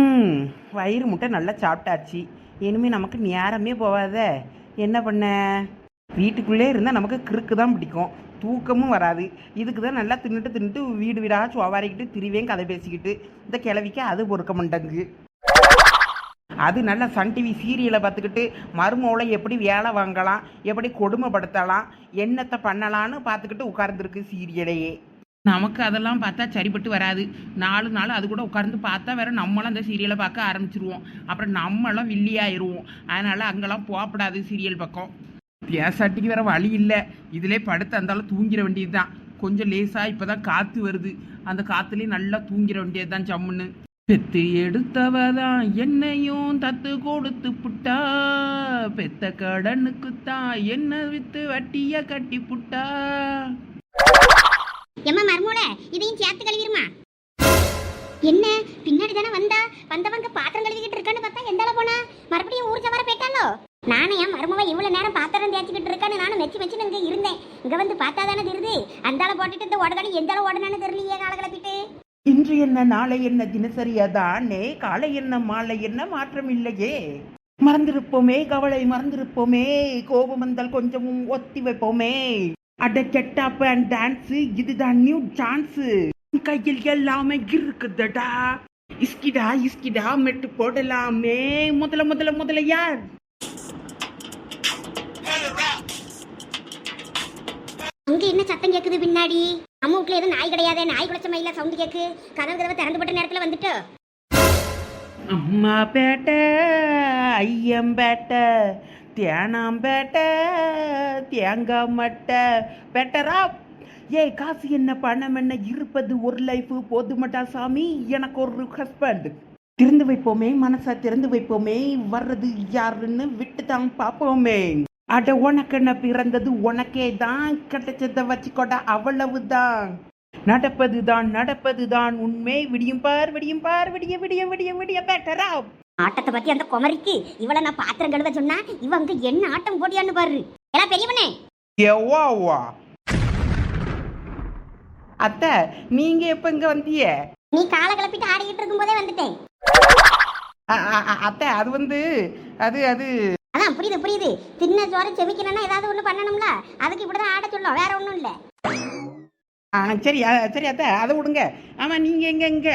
ம் வயிறு முட்டை நல்லா சாப்பிட்டாச்சு. இனிமே நமக்கு நேரமே போகாத. என்ன பண்ண? வீட்டுக்குள்ளே இருந்தால் நமக்கு கிறுக்கு தான் பிடிக்கும். தூக்கமும் வராது. இதுக்கு தான் நல்லா தின்னுட்டு தின்னுட்டு வீடு வீடாக சுவாரிக்கிட்டு திரிவேன் கதை பேசிக்கிட்டு. இந்த கிழவிக்கு அது பொறுக்க மாட்டேங்கு அது நல்ல சன் டிவி சீரியலை பார்த்துக்கிட்டு மருமவளை எப்படி வேலை வாங்கலாம் எப்படி கொடுமைப்படுத்தலாம் என்னத்தை பண்ணலான்னு பார்த்துக்கிட்டு உட்கார்ந்துருக்கு சீரியலையே. நமக்கு அதெல்லாம் பார்த்தா சரிப்பட்டு வராது. நாலு நாள் அது கூட உட்கார்ந்து பார்த்தா வேற நம்மளும் அந்த சீரியலை பார்க்க ஆரம்பிச்சிருவோம். அப்புறம் நம்மளும் வில்லியாயிருவோம் அதனால அங்கெல்லாம் போகப்படாது சீரியல் பக்கம். பேசாட்டிக்கு வேற வழி இல்லை. இதிலே படுத்து அந்தாலும் தூங்கிட வேண்டியது தான் கொஞ்சம் லேசாக இப்போ தான் காற்று வருது. அந்த காற்றுலேயே நல்லா தூங்கிட வேண்டியது தான் ஜம்முன்னு. பெத்து எடுத்தவதான் என்னையும் தத்து கொடுத்து புட்டா. பெத்த கடனுக்குத்தான் என்ன வித்து வட்டிய கட்டி புட்டா. எம்மா மர்மூல இதையும் சேர்த்து கழுவிருமா என்ன? பின்னாடி தானே வந்தா? வந்தவங்க பாத்திரம் கழுவிக்கிட்டு இருக்கான்னு பார்த்தா எந்தால போனா? மறுபடியும் ஊர் சவார போயிட்டாலோ நானும் என் மருமவ இவ்வளவு நேரம் பாத்திரம் தேய்ச்சிக்கிட்டு இருக்கான்னு நானும் மெச்சு மெச்சு இங்க இருந்தேன். இங்க வந்து பார்த்தா தானே தெரியுது? அந்தால போட்டுட்டு இந்த உடனே எந்தால உடனே தெரியலையே காலகளப்பிட்டு இன்று என்ன நாளை என்ன தினசரியாதானே காலை என்ன மாலை என்ன மாற்றம் இல்லையே. மறந்திருப்போமே கவலை மறந்திருப்போமே. கோபம் வந்தால் கொஞ்சமும் ஒத்தி வைப்போமே. அட கெட்டாப் அண்ட் டான்ஸ் இதுதான் நியூ சான்ஸ் கையில் எல்லாமே இருக்குதடா. இஸ்கிடா இஸ்கிடா மெட்டு போடலாமே. முதல்ல முதல்ல முதல்ல யார்? அங்க என்ன சத்தம் கேக்குது பின்னாடி? நம்ம வீட்டுல எதுவும் நாய் கிடையாதே? நாய் குலைச்ச மயில சவுண்ட் கேக்கு. கதவு கதவை திறந்து போட்ட நேரத்துல வந்துட்டு. அம்மா பேட்டை ஐயம்பேட்டை தேனாம்பேட்டை தேங்காய் மட்டை பெட்டரா? ஏய் காசு என்ன பணம் என்ன இருப்பது ஒரு லைஃப் போதுமட்டா சாமி? எனக்கு ஒரு ஹஸ்பண்ட் திறந்து வைப்போமே மனசா திறந்து வைப்போமே வர்றது யாருன்னு விட்டு தான் பார்ப்போமே. அட உனக்கென்ன பிறந்தது உனக்கே தான் கிடைச்சத வச்சுக்கோட அவ்வளவுதான். நடப்பதுதான் நடப்பதுதான் உண்மை. விடியும் பார் விடியும் பார் விடிய விடிய விடிய விடிய பெட்டரா? ஆட்டத்தை பத்தி அந்த குமரிக்கு இவள நான் பாத்திரம் கழுவ சொன்னா இவங்க என்ன ஆட்டம் போடியான்னு பாரு. எல்லாம் பெரியவனே. எவ்வாவா அத்தை நீங்க எப்ப இங்க வந்தீங்க? நீ காலை கிளப்பிட்டு ஆடிக்கிட்டு இருக்கும் போதே வந்துட்டேன் அத்தை அது வந்து அது அது. அதான் புரியுது புரியுது. தின்ன சோறு செமிக்கணும்னா ஏதாவது ஒண்ணு பண்ணணும்ல? அதுக்கு இப்படிதான் ஆட சொல்லும் வேற ஒண்ணும் இல்ல. ஆ, சரி அ, சரி அத்தை அதை விடுங்க. ஆமா நீங்க எங்க எங்க?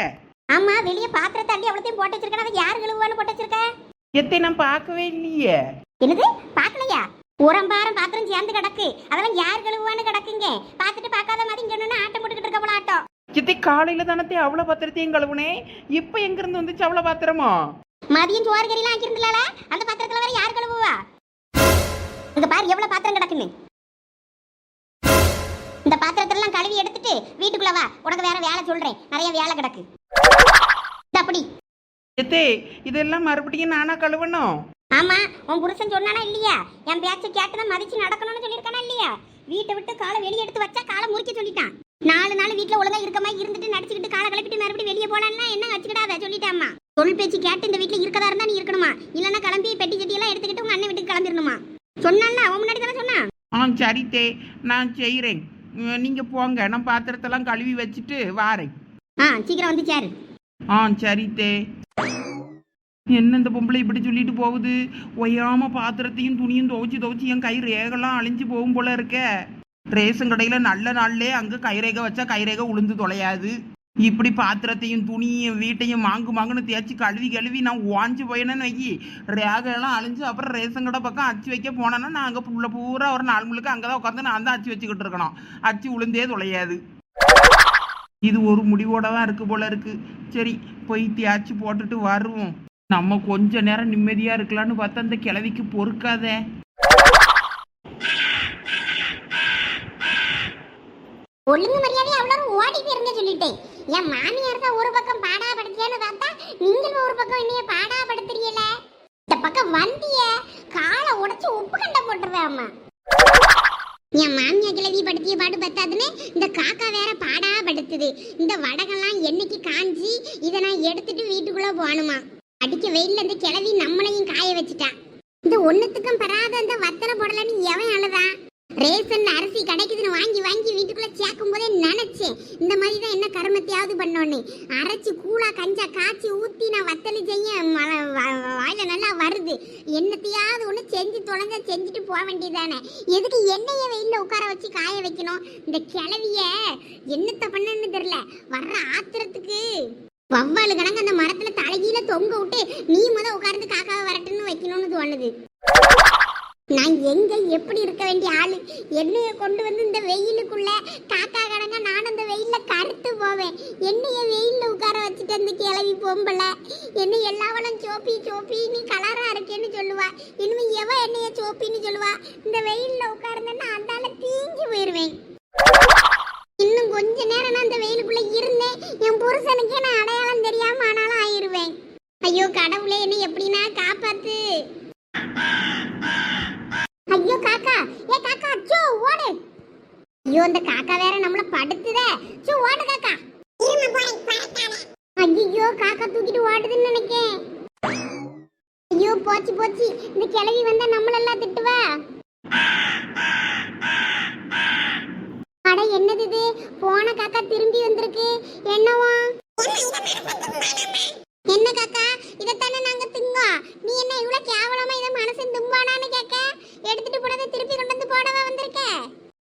ஆமா வெளிய பாத்திரத்தை அள்ளி அவ்வளோத்தையும் போட்டு வச்சிருக்கேன். அதை யார் கழுவுவான்னு போட்டு வச்சிருக்க? எத்தை நான் பார்க்கவே இல்லையே. என்னது? பாக்கலையா உரம்பாரம் பாத்திரம் சேர்ந்து கிடக்கு. அதெல்லாம் யார் கழுவுவான்னு கிடக்குங்க. பார்த்துட்டு பார்க்காத மாதிரி இங்க ஒண்ணு ஆட்டம் போட்டுக்கிட்டு இருக்க போல ஆட்டம். எத்தை காலையில தானத்தை அவ்வளவு பத்திரத்தையும் கழுவுனேன் இப்ப எங்க இருந்து வந்துச்சு அவ்வளவு பாத்திரமா? மதியம் சோறு கறியெல்லாம் ஆக்கியிருந்தல அந்த பாத்திரத்துல வேற யார் கழுவுவா? இங்க பாரு எவ்வளவு பாத்திரம் கிடக்குன்னு. இந்த பாத்திரத்தெல்லாம் கழுவி எடுத்துட்டு வீட்டுக்குள்ள வா. உனக்கு வேற வேலை சொல்றேன். நிறைய வேலை கிடக்கு. அப்படி. எத்தே இதெல்லாம் மறுபடியும் நானா கழுவணும்? ஆமா உன் புருஷன் சொன்னானா இல்லையா? என் பேச்ச கேட்டுதான் மதிச்சு நடக்கணும்னு சொல்லியிருக்கானா இல்லையா? வீட்டை விட்டு காலை வெளியே எடுத்து வச்சா காலை முறிக்க சொல்லிட்டான். நாலு நாள் வீட்டுல ஒழுங்கா இருக்க மாதிரி இருந்துட்டு நடிச்சுக்கிட்டு காலை கிளப்பிட்டு மறுபடியும் வெளியே போனான்னா என்ன வச்சுக்கிடாத சொல்லிட்டாம்மா சொல் பேச்சு கேட்டு இந்த வீட்டுல இருக்கதா இருந்தா நீ இருக்கணுமா? இல்லைன்னா கிளம்பி பெட்டி சட்டி எல்லாம் எடுத்துக்கிட்டு உங்க அண்ணன் வீட்டுக்கு கிளம்பிடணுமா? சொன்னான்னா அவன் முன்னாடி தானே சொன்னான்? ஆ சரி தே நான் செய்கிறேன் நீங்க போங்க நான் பாத்திரத்தெல்லாம் கழுவி வச்சுட்டு வாரேன். ஆ சீக்கிரம் வந்து சேரு. ஆ சரி தே என்ன இந்த பொம்பளை இப்படி சொல்லிட்டு போகுது? ஒய்யாம பாத்திரத்தையும் துணியும் துவைச்சு துவைச்சு என் கை ரேகெல்லாம் அழிஞ்சு போகும் போல இருக்க. ரேஷன் கடையில நல்ல நாள்லே அங்க கைரேகை வச்சா கைரேகை உளுந்து தொலையாது. இப்படி பாத்திரத்தையும் துணியும் வீட்டையும் மாங்கு மாங்குன்னு தேய்ச்சி கழுவி கழுவி நான் ஓஞ்சு போயினேன்னு வைக்கி ரேகையெல்லாம் அழிஞ்சு அப்புறம் ரேஷன் கடை பக்கம் அச்சு வைக்க போனேன்னா நான் அங்கே புள்ள பூரா ஒரு நாள் முழுக்க அங்கே தான் உட்காந்து நான் தான் அச்சு வச்சுக்கிட்டு இருக்கணும். அச்சு உளுந்தே தொலையாது. இது ஒரு முடிவோட தான் இருக்கு போல இருக்கு. சரி போய் தேய்ச்சி போட்டுட்டு வருவோம். நம்ம கொஞ்ச நேரம் நிம்மதியா இருக்கலாம்னு பார்த்தா அந்த கிழவிக்கு பொறுக்காதே. ஒழுங்கு மரியாதை அவ்வளவு ஓடி போயிருங்க சொல்லிட்டேன். என் மாமியார் தான் ஒரு பக்கம் பாடா படுத்தியான்னு பார்த்தா நீங்களும் ஒரு பக்கம் என்னைய பாடா படுத்துறீங்களே இந்த பக்கம் வந்திய காலை உடைச்சு உப்பு கண்ட போட்டுருவேன் அம்மா. என் மாமியா கிழவி படுத்திய பாட்டு பத்தாதுன்னு இந்த காக்கா வேற பாடா படுத்துது. இந்த வடகெல்லாம் என்னைக்கு காஞ்சி இதை நான் எடுத்துட்டு வீட்டுக்குள்ள போகணுமா? அடிக்க வெயில்ல இந்த கிழவி நம்மளையும் காய வச்சுட்டா. இந்த ஒண்ணுத்துக்கும் பெறாத இந்த வத்தலை போடலன்னு எவன் அழுதான் ரேசன் அரிசி கிடைக்குதுன்னு வாங்கி வாங்கி வீட்டுக்குள்ள போதே நினைச்சேன். இந்த மாதிரி தான் என்ன கருமத்தையாவது பண்ணோன்னு. அரைச்சு கூழா கஞ்சா காய்ச்சி ஊத்தி நான் வத்தலி செய்ய ம- நல்லா வருது. என்னத்தையாவது ஒண்ணு செஞ்சு தொலைஞ்சா செஞ்சுட்டு போக வேண்டியதானே எதுக்கு எண்ணெய வெயில்ல உட்கார வச்சு காய வைக்கணும்? இந்த கிளவிய என்னத்த பண்ணன்னு தெரியல. வர்ற ஆத்திரத்துக்கு. வவ்வாலு கணக்கு அந்த மரத்துல தலைகீழ தொங்க விட்டு நீ முத உட்கார்ந்து காக்காவை வரட்டுன்னு வைக்கணும்னு தோணுது. நான் எங்க எப்படி இருக்க வேண்டிய ஆளு? என்னைய கொண்டு வந்து இந்த வெயிலுக்குள்ள காக்கா கடங்க நான் அந்த வெயில்ல கருத்து போவேன். என்னைய வெயில்ல உட்கார வச்சுட்டு அந்த கிளவி பொம்பளை. என்ன எல்லாவளும் சோப்பி சோப்பி நீ கலரா இருக்கேன்னு சொல்லுவா. இனிமே எவ என்னைய சோப்பின்னு சொல்லுவா? இந்த வெயில்ல உட்கார்ந்தேன்னா அந்தால தீஞ்சு போயிருவேன். இன்னும் கொஞ்ச நேரம் நான் அந்த வெயிலுக்குள்ள இருந்தேன். என் புருஷனுக்கே நான் அடையாளம் தெரியாம ஆனாலும் ஆயிருவேன். ஐயோ கடவுளே என்ன எப்படின்னா காப்பாத்து ஐயோ காக்கா ஏ காக்கா அச்சோ ஓடு ஐயோ அந்த காக்கா வேற நம்மள படுத்துதே. சோ ஓடு காக்கா. ஐயோ காக்கா தூக்கிட்டு ஓடுதுன்னு நினைக்கேன். ஐயோ போச்சு போச்சு. இந்த கிளவி வந்தா நம்மளெல்லாம் திட்டுவா. அட என்னது இது? போன காக்கா திரும்பி வந்திருக்கு. என்னவா? என்ன காக்கா? இதைத்தானே நாங்க திங்கோம். நீ என்ன இவ்வளவு கேவலமா இதை மனசு தும்பானான்னு கேட்க? எடுத்துட்டு போனதை திருப்பி கொண்டு வந்து போடவா வந்திருக்க?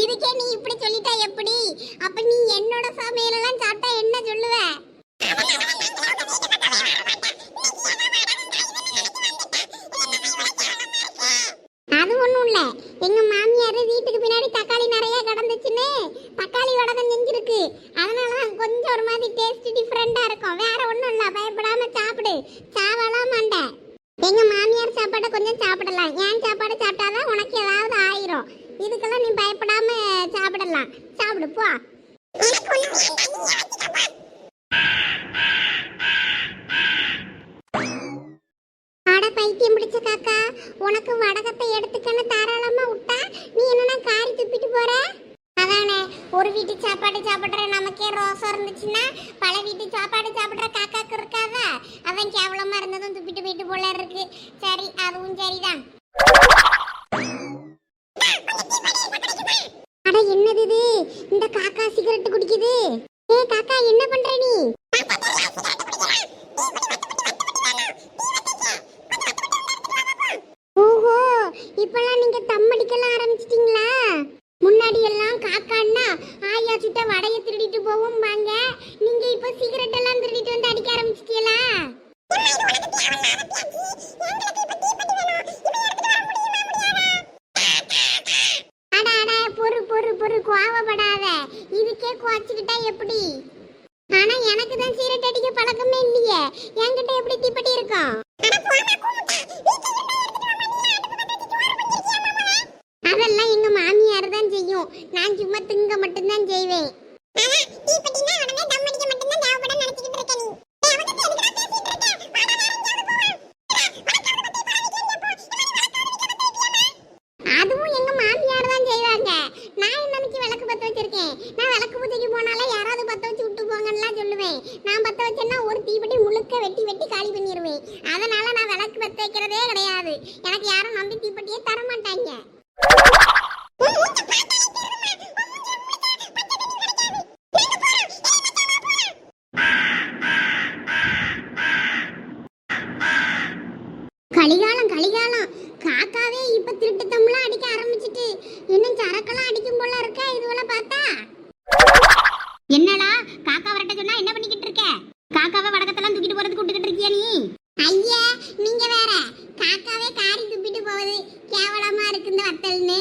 இதுக்கே நீ இப்படி சொல்லிட்டா எப்படி அப்ப நீ என்னோட சமையலெல்லாம் சாப்பிட்டா என்ன சொல்லுவ அது ஒண்ணும் இல்ல எங்க மாமியார் வீட்டுக்கு பின்னாடி தக்காளி நிறைய கிடந்துச்சுன்னு தக்காளி வடகம் செஞ்சிருக்கு அதனால தான் கொஞ்சம் ஒரு மாதிரி டேஸ்ட் டிஃப்ரெண்டா இருக்கும் வேற ஒண்ணும் இல்ல பயப்படாம சாப்பிடு சாவலாம் மாட்டேன் எங்க மாமியார் சாப்பாடை கொஞ்சம் சாப்பிடலாம் ஏன் சாப்பாடு சாப்பிட்டாதான் உனக்கு ஏதாவது ஆயிரும் இதுக்கெல்லாம் நீ பயப்படாம சாப்பிடலாம் சாப்பிடு போ அட பைத்தியம் பிடிச்ச காக்கா உனக்கு வடகத்தை எடுத்துக்கன்னு தாராளமா விட்டா நீ என்னன்னா காரி துப்பிட்டு போற அதானே ஒரு வீட்டு சாப்பாடு சாப்பிடுற நமக்கே ரோசம் இருந்துச்சுன்னா பல வீட்டு சாப்பாடு சாப்பிடுற காக்காக்கு இருக்காதா அவன் கேவலமா இருந்ததும் துப்பிட்டு போயிட்டு போல இருக்கு சரி அதுவும் சரிதான் அட என்னது இது இந்த காக்கா சிகரெட் குடிக்குது ஏ காக்கா என்ன பண்ற நீ ஓஹோ இப்பெல்லாம் நீங்க தம் அடிக்கலாம் ஆரம்பிச்சிட்டீங்களா முன்னாடி எல்லாம் காக்கான்னா ஆயா சுட்ட வடைய திருடிட்டு போவும் வாங்க நீங்க இப்ப சிகரெட் எல்லாம் திருடிட்டு வந்து அடிக்க ஆரம்பிச்சிட்டீங்களா அட அட பொறு பொறு பொறு கோவப்படாத இதுக்கே குவாச்சுக்கிட்டா எப்படி ஆனா எனக்கு தான் சீரட் அடிக்க பழக்கமே இல்லையே. என்கிட்ட எப்படி தீப்பெட்டி இருக்கும்? அதெல்லாம் எங்க மாமியார் தான் செய்யும். நான் சும்மா திங்க மட்டும்தான் செய்வேன். அதுவும் எங்க மாமியார் தான் செய்வாங்க. நான் என்னைக்கு விளக்கு பத்த வச்சிருக்கேன்? நான் விளக்கு பூஜைக்கு போனாலே யாராவது பத்த வச்சு நான் பற்ற வச்சேன்னா ஒரு தீப்பெட்டி முழுக்க வெட்டி வெட்டி காலி பண்ணிடுவேன் அதனால நான் விளக்கு பற்ற வைக்கிறதே கிடையாது. எனக்கு யாரும் நம்பி தீப்பெட்டியே தர மாட்டாங்க. கலிகாலம் கலிகாலம். காக்காவே இப்ப திருட்டு தம்லாம் அடிக்க ஆரம்பிச்சிட்டு. இன்னும் சரக்கெல்லாம் அடிக்க போல இருக்க இதுவெல்லாம் பார்த்தா என்னடா காக்கா வரட்ட சொன்னா என்ன பண்ணிக்கிட்டு இருக்க காக்காவை வடக்கத்தெல்லாம் தூக்கிட்டு போறதுக்கு விட்டுக்கிட்டு இருக்கியா நீ ஐயா நீங்க வேற காக்காவே காரி துப்பிட்டு போகுது கேவலமா இருக்கு இந்த வத்தல்னு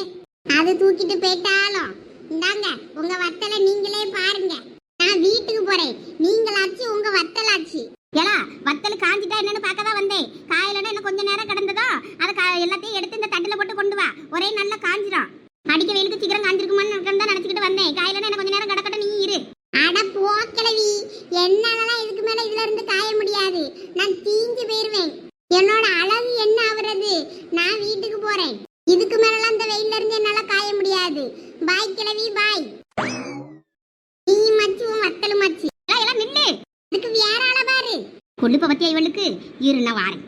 அது தூக்கிட்டு போயிட்டாலும் இந்தாங்க உங்க வத்தலை நீங்களே பாருங்க நான் வீட்டுக்கு போறேன் நீங்களாச்சு உங்க வத்தலாச்சு ஏலா வத்தல் காஞ்சிட்டா என்னன்னு பார்க்க தான் வந்தேன் காயிலன்னா இன்னும் கொஞ்ச நேரம் கிடந்ததா அதை கா- எல்லாத்தையும் எடுத்து இந்த தட்டுல போட்டு கொண்டு வா ஒரே நல்லா காஞ்சிடும் அடிக்க வெயிலுக்கு சீக்கிரம் காஞ்சிருக்குமான்னு தான் நினச்சிக்கிட்டு வந்தேன். காயிலன்னா எனக்கு கொஞ்ச நேரம் கிடக்கட்டும் நீ இரு. அட போக்கிழவி என்னாலலாம் இதுக்கு மேல இதுல இருந்து காய முடியாது. நான் தீஞ்சு போயிருவேன். என்னோட அளவு என்ன ஆகுறது? நான் வீட்டுக்கு போறேன். இதுக்கு மேலலாம் இந்த வெயில்ல இருந்து என்னால காய முடியாது. பாய் கிழவி பாய். நீ மச்சு உன் வத்தலு மச்சு. எல்லாம் எல்லாம் நில்லு. இதுக்கு வேற ஆள பாரு. கொழுப்ப பத்தியா இவளுக்கு. இரு நான் வாரேன்.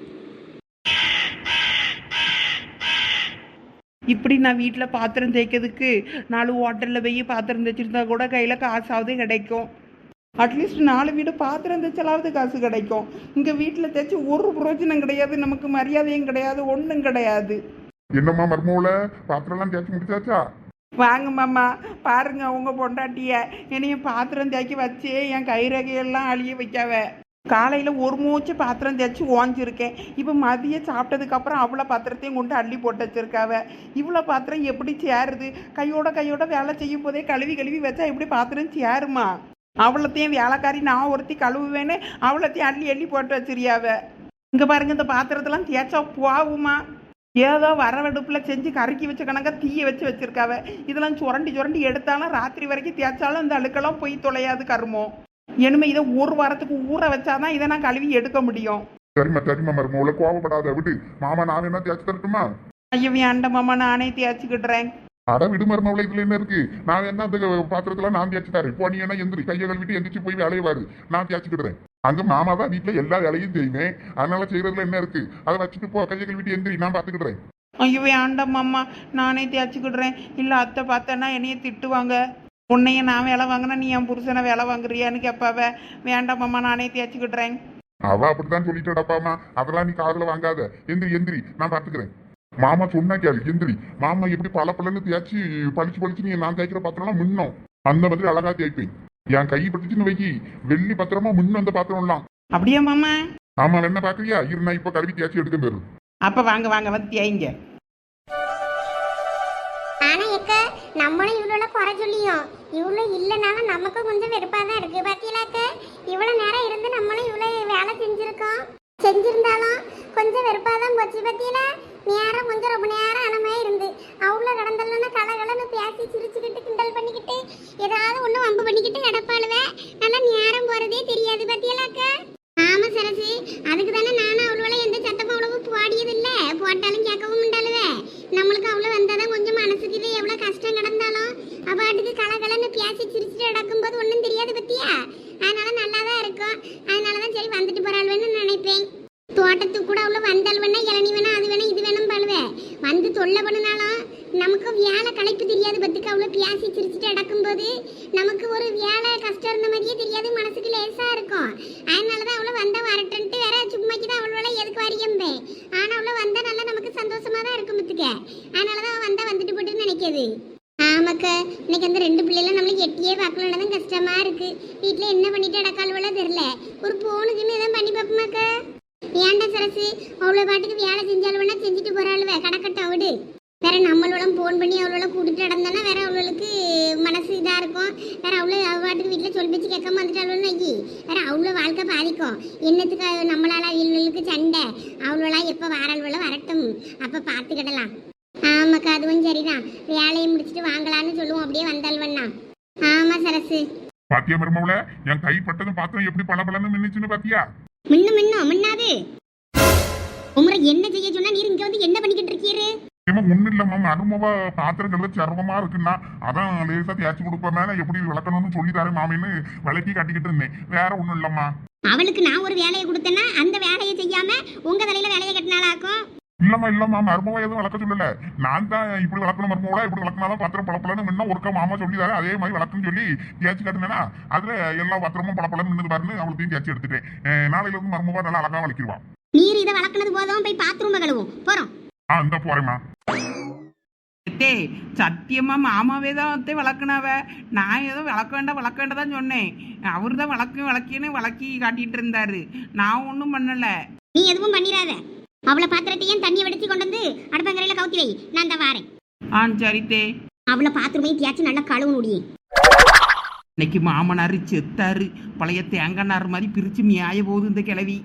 இப்படி நான் வீட்டில் பாத்திரம் தேய்க்கிறதுக்கு நாலு ஹோட்டலில் போய் பாத்திரம் தேய்ச்சிருந்தா கூட கையில் காசாவது கிடைக்கும். அட்லீஸ்ட் நாலு வீடு பாத்திரம் தேய்ச்சலாவது காசு கிடைக்கும். இங்கே வீட்டில் தேய்ச்சி ஒரு பிரயோஜனம் கிடையாது நமக்கு மரியாதையும் கிடையாது ஒன்றும் கிடையாது. என்னம்மா மர்மூல? பாத்திரம்லாம் தேய்ச்சி முடிச்சாச்சா? வாங்க மாமா பாருங்க உங்க பொண்டாட்டிய. என்னைய பாத்திரம் தேய்க்க வச்சு என் கை ரகையெல்லாம் அழிய வைக்காவ. காலையில் ஒரு மூச்சு பாத்திரம் தேய்ச்சி ஓஞ்சிருக்கேன். இப்போ மதியம் சாப்பிட்டதுக்கப்புறம் அவ்வளோ பாத்திரத்தையும் கொண்டு அள்ளி போட்டு வச்சுருக்காவ. இவ்வளோ பாத்திரம் எப்படி சேருது? கையோட கையோட வேலை செய்யும் போதே கழுவி கழுவி வச்சா எப்படி பாத்திரம் சேருமா? அவ்வளோத்தையும் வேலைக்காரி நான் ஒருத்தி கழுவுவேன்னு அவ்வளோத்தையும் அள்ளி அள்ளி போட்டு வச்சிருக்காவ இங்கே பாருங்க இந்த பாத்திரத்தெல்லாம் தேய்ச்சா போகுமா? ஏதோ வரவெடுப்பில் செஞ்சு கறக்கி வச்ச கணக்கா தீயை வச்சு வச்சிருக்காவ. இதெல்லாம் சுரண்டி சுரண்டி எடுத்தாலும் ராத்திரி வரைக்கும் தேய்ச்சாலும் இந்த அழுக்கெல்லாம் போய் தொலையாது கருமம் இனிமே இதை ஒரு வாரத்துக்கு ஊற வச்சாதான் இதை நான் கழுவி எடுக்க முடியும். சரிம்மா சரிம்மா மர்மூல கோவப்படாத விடு. மாமா நான் என்ன தேய்ச்சி தரட்டுமா? ஐயோ வேண்டாமாம்மா நானே தேய்ச்சிக்கிடுறேன் அட விடு மர்மூல இதுல என்ன இருக்கு? நான் என்ன அந்த பாத்திரத்துல நான் தேய்ச்சி தரேன். இப்போ நீ என்ன எந்திரி. கையை கழுவிட்டு எந்திரிச்சு போய் வேலையை பாரு. நான் தேய்ச்சிக்கிடுறேன் அங்க மாமா தான் வீட்டுல எல்லா வேலையும் செய்வேன். அதனால செய்யறதுல என்ன இருக்கு? அதை வச்சுட்டு போ கையை கழுவிட்டு எந்திரி. நான் பாத்துக்கிடுறேன் ஐயோ வேண்டாமாம்மா நானே தேய்ச்சிக்கிடுறேன் இல்லை அத்தை பார்த்தேன்னா என்னைய திட்டுவாங்க. உன்னைய நான் வேலை வாங்கினா நீ என் புருஷனை வேலை வாங்குறியான்னு கேட்பாவ வேண்டாமாம்மா நானே தேய்ச்சிக்கிடுறேன் அவ அப்படித்தான் சொல்லிட்டடாப்பாமா அதெல்லாம் நீ காதுல வாங்காத. எந்திரி எந்திரி நான் பாத்துக்கிறேன். மாமா சொன்னா கேளு எந்திரி. மாமா எப்படி பல பலன்னு தேய்ச்சி பளிச்சு பளிச்சு நீ நான் தேய்க்கிற பாத்திரம்லாம் முன்னும். அந்த மாதிரி அழகா தேய்ப்பேன். என் கை பட்டுச்சுன்னு வைக்கி வெள்ளி பத்திரமா முன்னும் அந்த பாத்திரம்லாம். அப்படியா மாமா? ஆமா என்ன பாக்குறியா? இரு நான் இப்ப கழுவி தேய்ச்சி எடுக்க போயிரு அப்போ வாங்க வாங்க வந்து தேய்ங்க. ஆனா நம்மளும் இவ்வளோ குறை சொல்லியும். இவ்வளோ இல்லைனாலும் நமக்கும் கொஞ்சம் வெறுப்பாக தான் இருக்கு. பார்த்தீங்களாக்க இவ்வளோ நேரம் இருந்து நம்மளும் இவ்வளோ வேலை செஞ்சுருக்கோம். செஞ்சுருந்தாலும் கொஞ்சம் வெறுப்பாக தான் போச்சு. பார்த்தீங்களா நேரம் கொஞ்சம் ரொம்ப நேரம் அனமே இருந்து. அவ்வளோ கடந்தலன்னா கலகலன்னு பேசி சிரிச்சுக்கிட்டு கிண்டல் பண்ணிக்கிட்டு ஏதாவது ஒன்று வம்பு பண்ணிக்கிட்டு நடப்பாளுவேன் நல்லா நேரம் போறதே தெரியாது. பார்த்தீங்களாக்க ஆமா சரசி அதுக்கு தானே நானும் அவ்வளோ எந்த சத்தமும் அவ்வளவு போடியது இல்ல போட்டாலும் கேட்கவும் உண்டாளுவே நம்மளுக்கு அவ்வளோ வந்தாதான் கொஞ்சம் மனசுக்கு இது எவ்வளோ கஷ்டம் கிடந்தாலும் அப்பாட்டுக்கு கலகலன்னு பேசி சிரிச்சுட்டு நடக்கும்போது ஒன்றும் தெரியாது பத்தியா அதனால நல்லா தான் இருக்கும் அதனால தான் சரி வந்துட்டு போறாள்வேன்னு நினைப்பேன் தோட்டத்துக்கு கூட அவ்வளோ வந்தாள்வேனா இளநி வேணா அது வேணா இது வேணும் பாழுவே வந்து தொல்லை பண்ணினாலும் நமக்கு வேலை களைப்பு தெரியாது பத்துக்கு அவ்வளோ பேசி சிரிச்சுட்டு நடக்கும்போது நமக்கு ஒரு வேலை கஷ்டம் இருந்த மாதிரியே தெரியாது மனசுக்கு லேசா இருக்கும் அதனால தான் அவ்வளோ வந்தா வரட்டுன்ட்டு வேற சும்மாக்கி தான் அவ்வளோ எதுக்கு வரியம்பே ஆனா அவ்வளோ வந்தா நல்லா நமக்கு சந்தோஷமா தான் இருக்கும் பத்துக்க அதனால தான் வந்தா வந்துட்டு போட்டுன்னு நினைக்கிது ஆமாக்கா இன்னைக்கு அந்த ரெண்டு பிள்ளைகளும் நம்மளுக்கு எட்டியே பார்க்கலன்னா தான் கஷ்டமா இருக்கு வீட்டில் என்ன பண்ணிட்டு அடக்கால்வெல்லாம் தெரில ஒரு போனுக்குன்னு எதாவது பண்ணி பார்ப்போமாக்கா ஏன்டா சரசு அவ்வளோ பாட்டுக்கு வேலை செஞ்சாலும் வேணா செஞ்சுட்டு போறாளுவே கடக்கட்டும் விடு வேற நம்மளோட ஃபோன் பண்ணி அவளோட கூட்டிட்டு நடந்தோன்னா வேற அவளுக்கு மனசு இதா இருக்கும் வேற பாட்டுக்கு வீட்டில் சொல் பேச்சு கேட்காம வந்துட்டாலும் நக்கி வேற அவ்வளோ வாழ்க்கை பாதிக்கும். என்னத்துக்கு நம்மளால அவளுக்கு சண்டை? அவளோலாம் எப்போ வாராள்வளோ வரட்டும். அப்போ பார்த்துக்கிடலாம் ஆமாக்கா அதுவும் சரிதான். வேலையை முடிச்சுட்டு வாங்கலான்னு சொல்லுவோம். அப்படியே வந்தாள்வண்ணா. ஆமா சரசு. பாத்தியா மருமவுல என் கை பட்டதும் பாத்திரம் எப்படி பல பலன்னு நின்னுச்சுன்னு பாத்தியா? மின்னு மின்னு மின்னாது. உங்களை என்ன செய்ய சொன்னா நீர் இங்க வந்து என்ன பண்ணிக்கிட்டு இருக்கீரு? ஏமா ஒண்ணு இல்லம்மா மருமவா பாத்திரம் கழுவ சிரமமா இருக்குன்னா அதான் லேசா தேய்ச்சி கொடுப்பேன். எப்படி விளக்கணும்னு சொல்லி தரேன் மாமின்னு விளக்கி கட்டிக்கிட்டு இருந்தேன். வேற ஒண்ணும் இல்லம்மா அவளுக்கு நான் ஒரு வேலையை கொடுத்தேன்னா அந்த வேலையை செய்யாம உங்க தலையில வேலையை கட்டினாலாக்கும்? இல்லம்மா இல்லம்மா மருமவா எதுவும் விளக்க சொல்லல. நான் தான் இப்படி விளக்கணும் மருமவா இப்படி விளக்கினாதான் பாத்திரம் பளபளன்னு முன்ன ஒருக்கா மாமா சொல்லி தரேன். அதே மாதிரி விளக்குன்னு சொல்லி தேய்ச்சி கட்டினேன்னா அதுல எல்லா பாத்திரமும் பளபளன்னு நின்று பாருன்னு அவளுக்கு தேய்ச்சி எடுத்துட்டேன். நாளையில இருந்து மருமவா நல்லா அழகா வளக்கிடுவா நீர் இதை வளர்க்கனது போதும். போய் பாத்ரூம் கழுவும் போறோம். ஆ இந்த போறேம்மா அத்தே சத்தியமா மாமாவே தான் அத்தே வளர்க்குனாவ? நான் ஏதோ விளக்க வேண்டாம் விளக்க வேண்டாம் தான் சொன்னேன். அவர் தான் விளக்கு விளக்கின்னு விளக்கி காட்டிட்டு இருந்தாரு. நான் ஒன்றும் பண்ணலை. நீ எதுவும் பண்ணிடாத அவளை பாத்திரத்தையும் தண்ணி வடிச்சு கொண்டு வந்து அடுப்பங்கரையில கவுத்தி வை. நான் தான் வாரேன். ஆ சரித்தே அவளை பாத்ரூமையும் தேய்ச்சி நல்லா கழுவு முடியும் இன்னைக்கு மாமனார் செத்தாரு. பழைய தேங்காய் நார் மாதிரி பிரித்து மியாய போகுது இந்த கிழவி.